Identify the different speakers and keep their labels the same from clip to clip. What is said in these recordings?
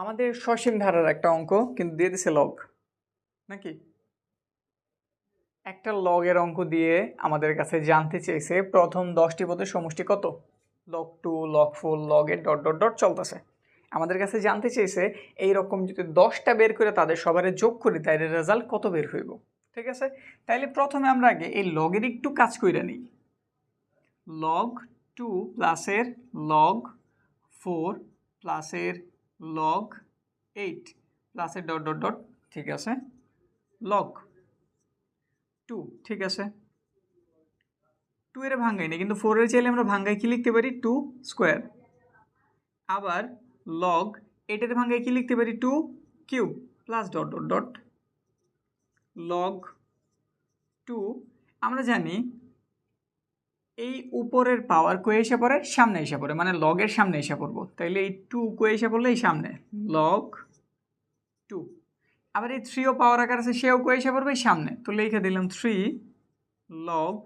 Speaker 1: আমাদের সসীম ধারার একটা অঙ্ক, কিন্তু দিয়ে দিছে লগ নাকি? একটা লগের অঙ্ক দিয়ে আমাদের কাছে জানতে চেয়েছে, প্রথম দশটি পদের সমষ্টি কত? লগ টু লগ ফোর লগের ডট ডট ডট চলতেছে। আমাদের কাছে জানতে চেয়েছে এই রকম যদি দশটা বের করে তাদের সবারে যোগ করি, তাইলে রেজাল্ট কত বের হইব? ঠিক আছে? তাইলে প্রথমে আমরা আগে এই লগের একটু কাজ কইরা নিই। লগ টু প্লাসের লগ ফোর প্লাসের লগ এইট প্লাসের ডট ডট ডট ঠিক আছে? লগ টু ঠিক আছে? টু এর ভাঙ্গাই না কিন্তু ফোরের চাইলে আমরা ভাঙ্গাই কি লিখতে পারি? টু স্কোয়ার আবার লগ এইটের ভাঙ্গাই কি লিখতে পারি? Two cube plus dot dot dot log two আমরা জানি এই উপরের পাওয়ার কয়ে এসে পড়ে? সামনে এসে পড়ে মানে লগের সামনে এসে পড়ব। তাইলে এই টু কয়ে এসে পড়লে? এই সামনে। লগ টু আবার এই থ্রিও পাওয়ার আকার আছে সেও কয়ে এসে পড়বে? সামনে। তো লিখে দিলাম three log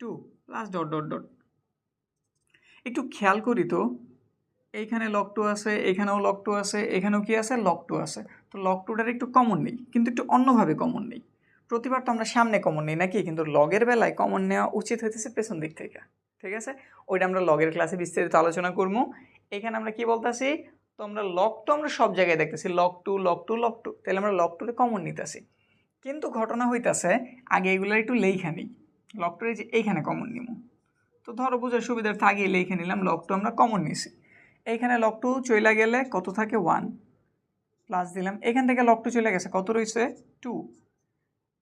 Speaker 1: two plus dot dot dot একটু খেয়াল করি তো। এইখানে লক টু আছে এখানেও লক টু আছে এখানেও কি আছে? লক টু আছে। তো লক টুটার একটু কমন নেই কিন্তু একটু অন্যভাবে কমন নেই। প্রতিবার তো আমরা সামনে কমন নেই নাকি? কিন্তু লগের বেলায় কমন নেওয়া উচিত হইতেছে পেছন দিক থেকে, ঠিক আছে? ওইটা আমরা লগের ক্লাসে বিস্তারিত আলোচনা করব। এখানে আমরা কি বলতেছি? তো আমরা লক টু আমরা সব জায়গায় দেখতেছি log two log two log two তাহলে আমরা লক টুতে কমন নিতেছি। কিন্তু ঘটনা হইতাছে, আগে এগুলো একটু লেখা নিই। লক টু যে এইখানে কমন নিব তো ধরো বোঝার সুবিধার্থে আগে লেখে নিলাম লক টু আমরা কমন নিছি। এইখানে লক টু চলে গেলে কত থাকে? ওয়ান প্লাস দিলাম, এখান থেকে লক টু চলে গেছে, কত রয়েছে টু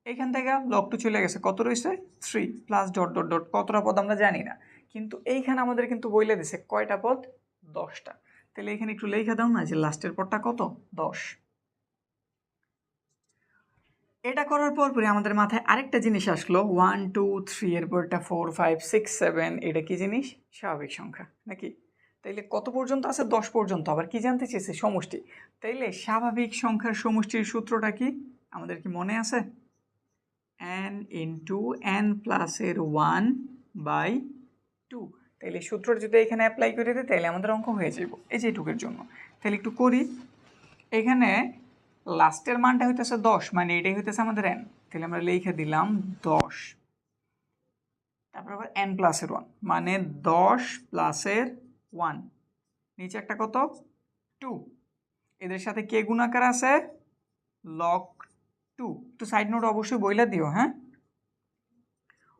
Speaker 1: এখান থেকে লক টু চলে গেছে। কত রয়েছে? Three plus dot dot dot কতটা পদ আমরা জানি না। কিন্তু এইখানে আমাদের কিন্তু বইলে দিছে কয়টা পদ? দশটা। তাহলে এখানে একটু লেখা দাও না যে লাস্টের পদটা কত? দশ। এটা করার পর পরে আমাদের মাথায় আরেকটা জিনিস আসলো। ওয়ান টু থ্রি এর পরটা ফোর ফাইভ সিক্স সেভেন এটা কি জিনিস? স্বাভাবিক সংখ্যা, নাকি? তাইলে কত পর্যন্ত আছে? দশ পর্যন্ত। আবার কি জানতে চেয়েছে? সমষ্টি। তাইলে স্বাভাবিক সংখ্যার সমষ্টির সূত্রটা কি? আমাদের কি মনে আছে? এন ইন্টু এন প্লাসের ওয়ান বাই টু তাইলে সূত্রটা যদি এখানে অ্যাপ্লাই করে দিই তাহলে আমাদের অঙ্ক হয়ে যাব। এই যে এটুকের জন্য। তাহলে একটু করি। এখানে লাস্টের মানটা হইতেছে দশ মানে এটাই হইতেছে আমাদের এন তাহলে আমরা লিখে দিলাম দশ। তারপর আবার এন প্লাসের ওয়ান মানে দশ প্লাসের ওয়ান নিচে একটা কত? টু এদের সাথে কে গুণাকার আছে? লক টু তো সাইড নোট অবশ্যই বইলা দিও হ্যাঁ?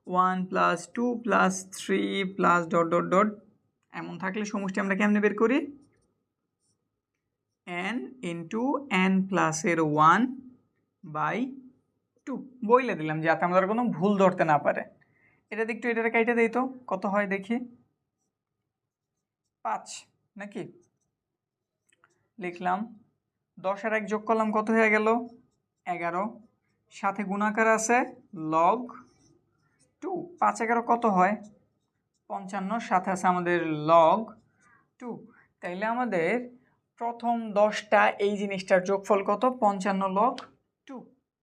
Speaker 1: One plus two plus three plus dot dot dot এমন থাকলে সমষ্টি আমরা কেমনে বের করি? এন ইন্টু এন প্লাসের ওয়ান বাই টু বইলে দিলাম, যাতে আমাদের কোনো ভুল ধরতে না পারে। এটা একটু এটা কাইটা দিই তো, কত হয় দেখি? পাঁচ, নাকি? লিখলাম দশ আর এক যোগ করলাম, কত হয়ে গেল? এগারো। সাথে গুণাকার আছে লগ টু পাঁচ এগারো কত হয়? পঞ্চান্ন। সাথে আছে আমাদের লগ টু তাইলে আমাদের প্রথম দশটা এই জিনিসটার যোগফল কত? পঞ্চান্ন লগ